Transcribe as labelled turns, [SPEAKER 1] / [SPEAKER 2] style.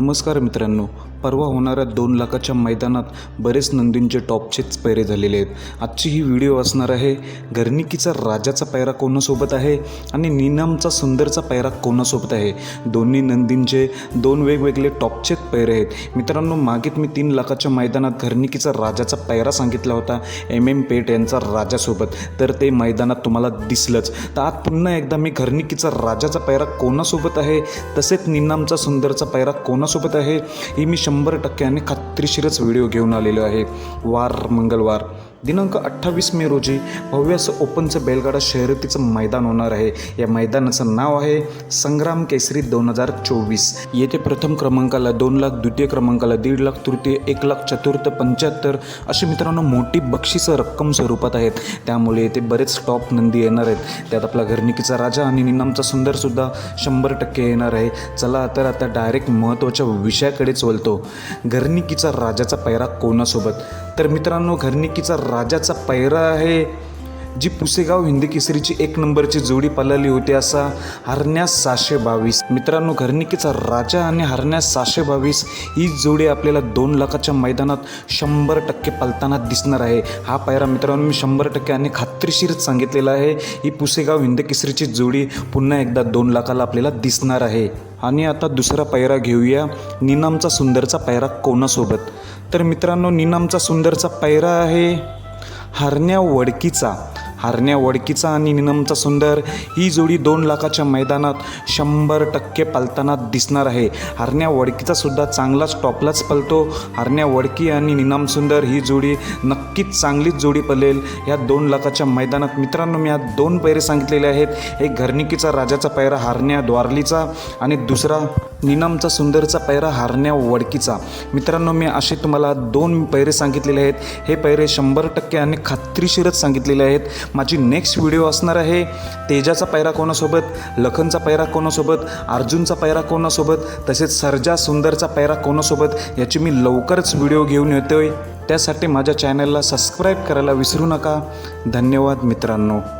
[SPEAKER 1] नमस्कार मित्रांनो. परवा होणाऱ्या दोन लाखाच्या मैदानात बरेच नंदींचे टॉपचेच पैरे झालेले आहेत. आजची ही व्हिडिओ असणार आहे घरनिकीचा राजाचा पैरा कोणासोबत आहे आणि निनामचा सुंदरचा पैरा कोणासोबत आहे? दोन्ही नंदींचे दोन वेगवेगळे टॉपचेच पैरे आहेत. मित्रांनो मागेत मी तीन लाखाच्या मैदानात घरनिकीचा राजाचा पैरा सांगितला होता एम एम पेट यांचा राजासोबत. तर ते मैदानात तुम्हाला दिसलंच. तर आज पुन्हा एकदा मी घरनिकीचा राजाचा पैरा कोणासोबत आहे? तसेच निनामचा सुंदरचा पैरा कोणासोबत आहे. ही मी शंभर टक्क्याने खात्रीशीरच व्हिडिओ घेऊन आलेलो आहे. वार मंगळवार. दिनांक अठ्ठावीस मे रोजी भव्य असं ओपनचं बैलगाडा शर्यतीचं मैदान होणार आहे. या मैदानाचं नाव आहे संग्राम केसरी दोन हजार चोवीस. येथे प्रथम क्रमांकाला दोन लाख द्वितीय क्रमांकाला दीड लाख तृतीय एक लाख चतुर्थ पंच्याहत्तर अशी मित्रांनो मोठी बक्षिसं रक्कम स्वरूपात आहेत. त्यामुळे येथे बरेच टॉप नंदी येणार आहेत. त्यात आपला घरनिकीचा राजा आणि निनामचा सुंदरसुद्धा शंभर टक्के येणार आहे. चला तर आता डायरेक्ट महत्त्वाच्या विषयाकडेच वळतो. घरनिकीचा राजाचा पैरा कोणासोबत? तर मित्रांनो घरनिकीचा राजाचा पैरा आहे जी पुसेगाव हिंदी केसरीची एक नंबरची जोडी पळाली होती असा हरण्यास सहाशे बावीस. मित्रांनो घरनिकीचा राजा आणि हरण्यास सहाशे बावीस ही जोडी आपल्याला दोन लाखाच्या मैदानात शंभर टक्के पलताना दिसणार आहे. हा पायरा मित्रांनो मी शंभर टक्के आणि खात्रीशीरच सांगितलेला आहे. ही पुसेगाव हिंदी केसरीची जोडी पुन्हा एकदा दोन लाखाला आपल्याला दिसणार आहे. आणि आता दुसरा पायरा घेऊया निनामचा सुंदरचा पायरा कोणासोबत? तर मित्रांनो निनामचा सुंदरचा पायरा आहे हरण्या वडकीचा. हारण्या वडकीचा आणि निनमचा सुंदर ही जोडी दोन लाखाच्या मैदानात शंभर टक्के पालताना दिसणार आहे. हरण्या वडकीचा सुद्धा चांगलाच टॉपलाच पलतो. हरण्या वडकी आणि निनाम सुंदर ही जोडी नक्कीच चांगलीच जोडी पलेल. या दोन लाखाच्या मैदानात मित्रांनो मी या दोन पैरे सांगितलेले आहेत. एक घरनिकीचा राजाचा पैरा हरण्या द्वारलीचा आणि दुसरा निनामचा सुंदरचा पैरा हारण्या वडकीचा. मित्रांनो मी असे तुम्हाला दोन पैरे सांगितलेले आहेत. हे पैरे शंभर टक्के आणि खात्रीशीरच सांगितलेले आहेत. माझी नेक्स्ट व्हिडिओ असणार आहे. तेजाचा पैरा कोणासोबत? लखनचा पैरा कोणासोबत? अर्जुनचा पैरा कोणासोबत? तसेच सर्जा सुंदरचा पैरा कोणासोबत? याची मी लवकरच व्हिडिओ घेऊन येतोय. त्यासाठी माझ्या चॅनलला सबस्क्राईब करायला विसरू नका. धन्यवाद मित्रांनो.